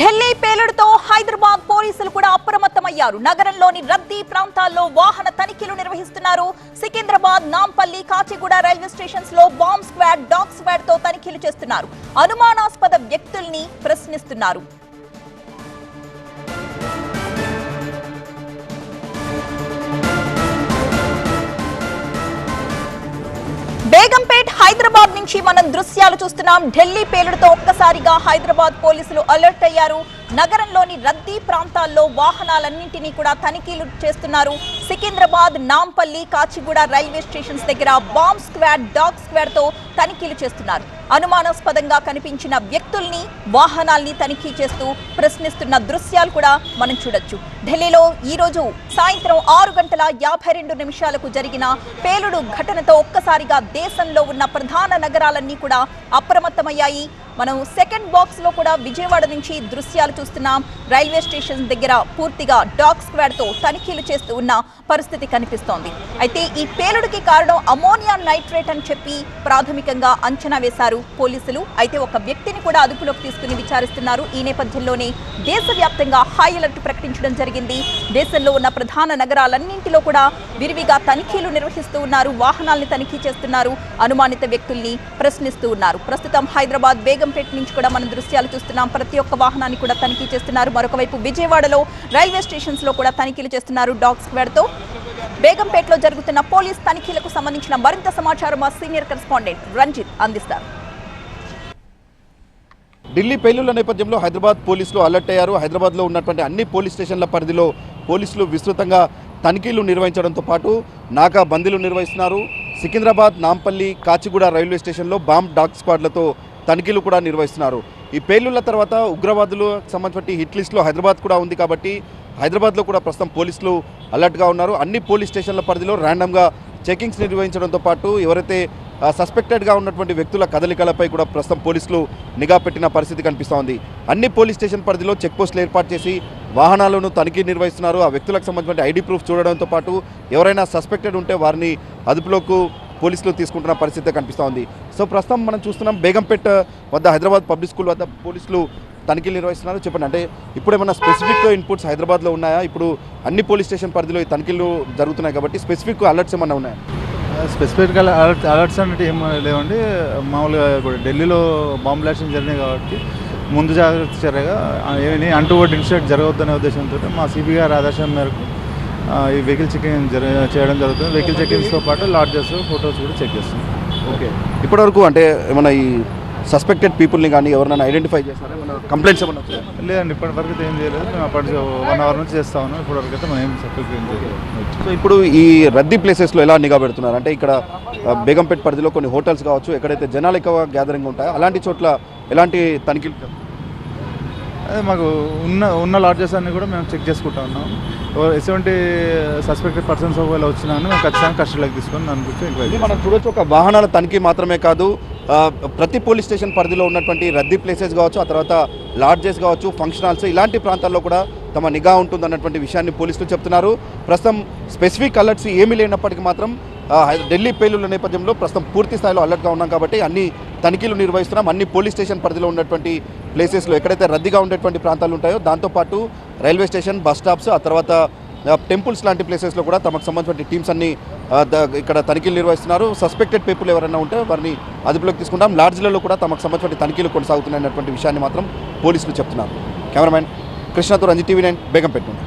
ఢిల్లీ పేలుడుతో హైదరాబాద్ పోలీసులు కూడా అప్రమత్తమయ్యారు. నగరంలోని రద్దీ ప్రాంతాల్లో వాహన తనిఖీలు నిర్వహిస్తున్నారు. సికింద్రాబాద్ నాంపల్లి కాచిగూడ రైల్వే స్టేషన్స్లో బాంబ్ స్క్వాడ్ డాగ్ స్క్వాడ్తో తనిఖీలు చేస్తున్నారు. అనుమానాస్పద వ్యక్తుల్ని ప్రశ్నిస్తున్నారు. బేగం హైదరాబాద్ నుంచి మనం దృశ్యాలు చూస్తున్నాం. ఢిల్లీ పేలుడుతో ఒక్కసారిగా హైదరాబాద్ పోలీసులు అలర్ట్ అయ్యారు. నగరంలోని రద్దీ ప్రాంతాల్లో వాహనాలన్నింటినీ కూడా తనిఖీలు చేస్తున్నారు. సికింద్రాబాద్ నాంపల్లి కాచిగూడ రైల్వే స్టేషన్స్ దగ్గర బాంబ్ స్క్వాడ్ డాగ్ స్క్వాడ్తో తనిఖీలు చేస్తున్నారు. అనుమానాస్పదంగా కనిపించిన వ్యక్తుల్ని వాహనాల్ని తనిఖీ చేస్తూ ప్రశ్నిస్తున్న దృశ్యాలు కూడా మనం చూడొచ్చు. ఢిల్లీలో ఈ రోజు సాయంత్రం ఆరు గంటల యాభై రెండు నిమిషాలకు జరిగిన పేలుడు ఘటనతో ఒక్కసారిగా దేశంలో ఉన్న ప్రధాన నగరాలన్నీ కూడా అప్రమత్తమయ్యాయి. మనం సెకండ్ బాక్స్లో కూడా విజయవాడ నుంచి దృశ్యాలు చూస్తున్నాం. రైల్వే స్టేషన్ దగ్గర పూర్తిగా డాగ్ స్క్వాడ్తో తనిఖీలు చేస్తూ ఉన్న పరిస్థితి కనిపిస్తోంది. అయితే ఈ పేలుడుకి కారణం అమోనియా నైట్రేట్ అని చెప్పి ప్రాథమికంగా అంచనా వేశారు పోలీసులు అయితే ఒక వ్యక్తిని కూడా అదుపులోకి తీసుకుని విచారిస్తున్నారు. ఈ నేపథ్యంలోనే దేశవ్యాప్తంగా హై అలర్ట్ ప్రకటించడం జరిగింది. దేశంలో ఉన్న ప్రధాన నగరాలన్నింటిలో కూడా విరివిగా తనిఖీలు నిర్వహిస్తూ ఉన్నారు. వాహనాల్ని తనిఖీ చేస్తున్నారు. అనుమానిత వ్యక్తుల్ని ప్రశ్నిస్తూ ఉన్నారు. ప్రస్తుతం హైదరాబాద్ బేగంపేట నుంచి కూడా మనం దృశ్యాలు చూస్తున్నాం. ప్రతి ఒక్క వాహనాన్ని కూడా తనిఖీ చేస్తున్నారు. మరొక వైపు విజయవాడలో రైల్వే స్టేషన్స్లో కూడా తనిఖీలు చేస్తున్నారు డాగ్ స్క్వాడ్తో. బేగంపేటలో జరుగుతున్న పోలీస్ తనిఖీలకు సంబంధించిన మరింత సమాచారం మా సీనియర్ కరెస్పాండెంట్ రంజిత్ అందిస్తారు. ఢిల్లీ పేలుళ్ళ నేపథ్యంలో హైదరాబాద్ పోలీసులు అలర్ట్ అయ్యారు. హైదరాబాద్లో ఉన్నటువంటి అన్ని పోలీస్ స్టేషన్ల పరిధిలో పోలీసులు విస్తృతంగా తనిఖీలు నిర్వహించడంతో పాటు నాకా బందీలు నిర్వహిస్తున్నారు. సికింద్రాబాద్ నాంపల్లి కాచిగూడ రైల్వే స్టేషన్లో బాంబ్ డాగ్ స్క్వాడ్లతో తనిఖీలు కూడా నిర్వహిస్తున్నారు. ఈ పేలుళ్ళ తర్వాత ఉగ్రవాదులు సంబంధించిన హిట్ లిస్ట్లో హైదరాబాద్ కూడా ఉంది కాబట్టి హైదరాబాద్లో కూడా ప్రస్తుతం పోలీసులు అలర్ట్గా ఉన్నారు. అన్ని పోలీస్ స్టేషన్ల పరిధిలో ర్యాండమ్గా చెకింగ్స్ నిర్వహించడంతో పాటు ఎవరైతే సస్పెక్టెడ్గా ఉన్నటువంటి వ్యక్తుల కదలికలపై కూడా ప్రస్తుతం పోలీసులు నిఘా పెట్టిన పరిస్థితి కనిపిస్తోంది. అన్ని పోలీస్ స్టేషన్ పరిధిలో చెక్ పోస్టులు ఏర్పాటు చేసి వాహనాలను తనిఖీ నిర్వహిస్తున్నారు. ఆ వ్యక్తులకు సంబంధించిన ఐడి ప్రూఫ్ చూడడంతో పాటు ఎవరైనా సస్పెక్టెడ్ ఉంటే వారిని అదుపులోకి పోలీసులు తీసుకుంటున్న పరిస్థితి కనిపిస్తోంది. సో ప్రస్తుతం మనం చూస్తున్నాం బేగంపేట్ వద్ద హైదరాబాద్ పబ్లిక్ స్కూల్ వద్ద పోలీసులు తనిఖీలు నిర్వహిస్తున్నారు. చెప్పండి అంటే ఇప్పుడు ఏమైనా స్పెసిఫిక్ ఇన్పుట్స్ హైదరాబాద్లో ఉన్నాయా? ఇప్పుడు అన్ని పోలీస్ స్టేషన్ పరిధిలో ఈ తనిఖీలు జరుగుతున్నాయి కాబట్టి స్పెసిఫిక్ అలర్ట్స్ ఏమైనా ఉన్నాయా? స్పెసిఫిక్గా అలర్ట్ అలర్ట్స్ అంటే ఏం లేవండి. మామూలుగా ఇప్పుడు ఢిల్లీలో బాంబ్ బ్లాస్టింగ్ జరిగినాయి కాబట్టి ముందు జాగ్రత్త చర్యగా ఏమీ అంటువర్డ్ ఇన్సిడెంట్ జరగవద్దనే ఉద్దేశంతో మా సిబి గారి ఆదేశం మేరకు ఈ వెహికల్ చెకింగ్ జర చేయడం జరుగుతుంది. వెహికల్ చెకింగ్స్తో పాటు లాడ్జెస్ ఫొటోస్ కూడా చెక్ చేస్తున్నాం. ఓకే ఇప్పటివరకు అంటే ఏమైనా ఈ సస్పెక్టెడ్ పీపుల్ని కానీ ఎవరైనా ఐడెంటిఫై చేస్తారా? కంప్లైంట్స్ ఏమైనా వచ్చాయా? లేదండి ఇప్పటివరకు ఏం చేయలేదు. మేము అప్పటి వన్ అవర్ నుంచి చేస్తా ఉన్నాం. ఇప్పటివరకు అయితే మనం ఏం సర్టిఫికేట్ ఏం చేయలేదు. సో ఇప్పుడు ఈ రద్దీ ప్లేసెస్లో ఎలా నిఘా పెడుతున్నారు? అంటే ఇక్కడ బేగంపేట్ పరిధిలో కొన్ని హోటల్స్ కావచ్చు ఎక్కడైతే జనాలు ఎక్కువ గ్యాదరింగ్ ఉంటాయో అలాంటి చోట్ల ఎలాంటి తనిఖీలు అదే మాకు ఉన్న ఉన్న లాడ్జెస్ అన్ని కూడా మేము చెక్ చేసుకుంటా ఉన్నాం. ఎటువంటి సస్పెక్టెడ్ పర్సన్స్ ఒకవేళ వచ్చినా మేము ఖచ్చితంగా కస్టడీలోకి తీసుకొని దాని గురించి మనం చూడొచ్చు ఒక వాహనాల తనిఖీ మాత్రమే కాదు ప్రతి పోలీస్ స్టేషన్ పరిధిలో ఉన్నటువంటి రద్దీ ప్లేసెస్ కావచ్చు ఆ తర్వాత లాడ్జెస్ కావచ్చు ఫంక్షన్ హాల్స్ ఇలాంటి ప్రాంతాల్లో కూడా తమ నిఘా ఉంటుందన్నటువంటి విషయాన్ని పోలీసులు చెప్తున్నారు. ప్రస్తుతం స్పెసిఫిక్ అలర్ట్స్ ఏమీ లేనప్పటికీ మాత్రం ఢిల్లీ పేలుళ్ళ నేపథ్యంలో ప్రస్తుతం పూర్తి స్థాయిలో అలర్ట్గా ఉన్నాం కాబట్టి అన్ని తనిఖీలు నిర్వహిస్తున్నాం. అన్ని పోలీస్ స్టేషన్ పరిధిలో ఉన్నటువంటి ప్లేసెస్లో ఎక్కడైతే రద్దీగా ఉండేటువంటి ప్రాంతాలు ఉంటాయో దాంతోపాటు రైల్వే స్టేషన్ బస్ స్టాప్స్ ఆ తర్వాత టెంపుల్స్ లాంటి ప్లేసెస్లో కూడా తమకు సంబంధించిన టీమ్స్ అన్ని ఇక్కడ తనిఖీలు నిర్వహిస్తున్నారు. సస్పెక్టెడ్ పీపుల్ ఎవరైనా ఉంటే వారిని అదుపులోకి తీసుకుంటాం. లాడ్జ్లలో కూడా తమకు సంబంధించిన తనిఖీలు కొనసాగుతున్నాయన్నటువంటి విషయాన్ని మాత్రం పోలీసులు చెప్తున్నారు. కెమెరామెన్ కృష్ణతో రంజిత్ టీవీ నైన్ బేగం నుండి